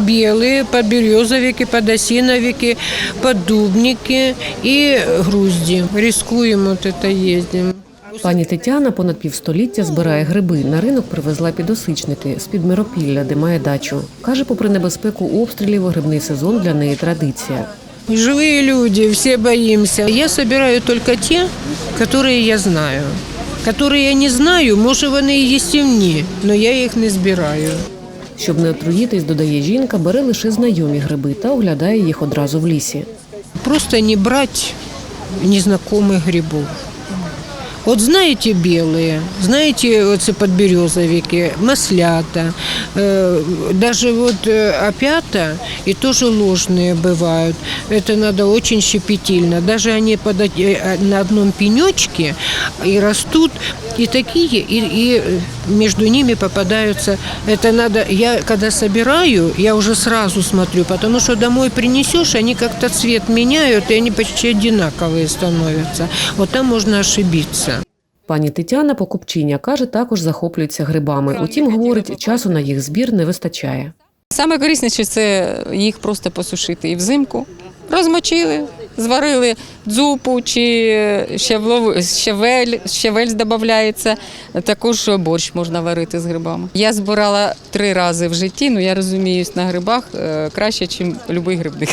Белые, подберезовики, подосиновики, поддубники и грузди. Рискуем вот это ездим. Пані Тетяна понад півстоліття збирає гриби. На ринок привезла підосичники з під Миропілля, де має дачу. Каже, попри небезпеку обстрілів, грибний сезон для неї традиція. Живые люди, все боимся. Я собираю только те, которые я знаю. Которые я не знаю, може вони і їстівні, але я їх не збираю. Щоб не отруїтись, додає жінка, бере лише знайомі гриби та оглядає їх одразу в лісі. Просто не брать незнакомых грибов. Вот знаете белые, знаете вот эти подберезовики, маслята, э, даже вот э, опята и тоже ложные бывают. Это надо очень щепетильно. Даже они под, од- э, на одном пенечке и растут, и такие, и, и между ними попадаются. Это надо, я когда собираю, я уже сразу смотрю, потому что домой принесешь, они как-то цвет меняют, и они почти одинаковые становятся. Вот там можно ошибиться. Пані Тетяна, покупчиня, каже, також захоплюється грибами. Утім, говорить, часу на їх збір не вистачає. Саме корисніше це їх просто посушити і взимку. Розмочили, зварили дзупу чи щавель, щавель додається. Також борщ можна варити з грибами. Я збирала три рази в житті, ну я розуміюсь на грибах е, краще, ніж будь-який грибник.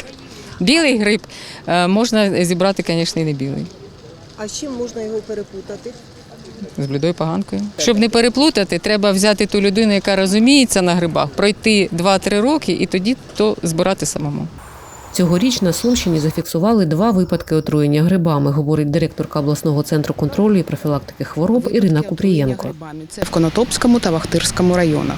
Білий гриб е, можна зібрати, звісно, і не білий. А з чим можна його перепутати? З блідою поганкою. Щоб не переплутати, треба взяти ту людину, яка розуміється на грибах, пройти 2-3 роки і тоді то збирати самому. Цьогоріч на Сумщині зафіксували два випадки отруєння грибами, говорить директорка обласного центру контролю і профілактики хвороб Ірина Купрієнко. Це в Конотопському та Вахтирському районах.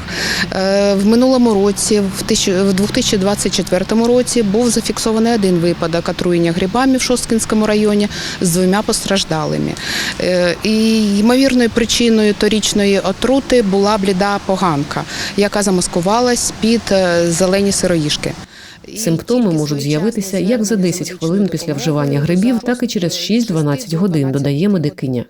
Е, В минулому році, в тисячу- в 2024 році, був зафіксований один випадок отруєння грибами в Шосткінському районі з двома постраждалими. Е, І ймовірною причиною торічної отрути була бліда поганка, яка замаскувалась під е, зелені сироїшки. Симптоми можуть з'явитися як за 10 хвилин після вживання грибів, так і через 6-12 годин, додає медикиня.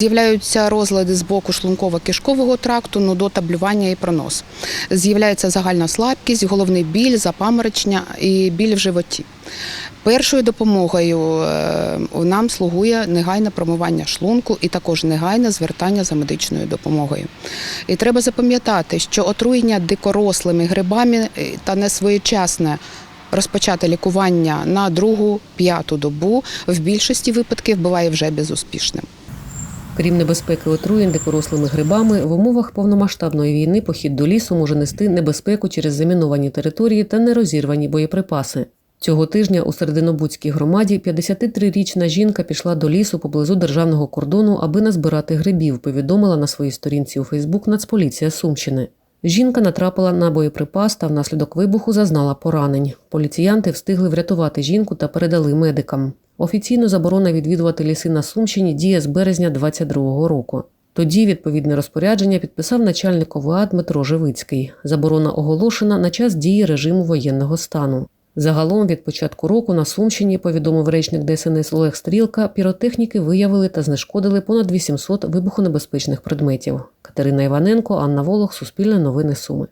З'являються розлади з боку шлунково-кишкового тракту, нудота, блювання і пронос. З'являється загальна слабкість, головний біль, запаморочення і біль в животі. Першою допомогою е, нам слугує негайне промивання шлунку і також негайне звертання за медичною допомогою. І треба запам'ятати, що отруєння дикорослими грибами е, та несвоєчасне розпочати лікування на другу п'яту добу в більшості випадків буває вже безуспішним. Крім небезпеки отруєнь дикорослими грибами, в умовах повномасштабної війни похід до лісу може нести небезпеку через заміновані території та нерозірвані боєприпаси. Цього тижня у Серединобудській громаді 53-річна жінка пішла до лісу поблизу державного кордону, аби назбирати грибів, повідомила на своїй сторінці у Фейсбук Нацполіція Сумщини. Жінка натрапила на боєприпас та внаслідок вибуху зазнала поранень. Поліціянти встигли врятувати жінку та передали медикам. Офіційно заборона відвідувати ліси на Сумщині діє з березня 2022 року. Тоді відповідне розпорядження підписав начальник ОВА Дмитро Живицький. Заборона оголошена на час дії режиму воєнного стану. Загалом від початку року на Сумщині, повідомив речник ДСНС Олег Стрілка, піротехніки виявили та знешкодили понад 800 вибухонебезпечних предметів. Катерина Іваненко, Анна Волох, Суспільне новини Суми.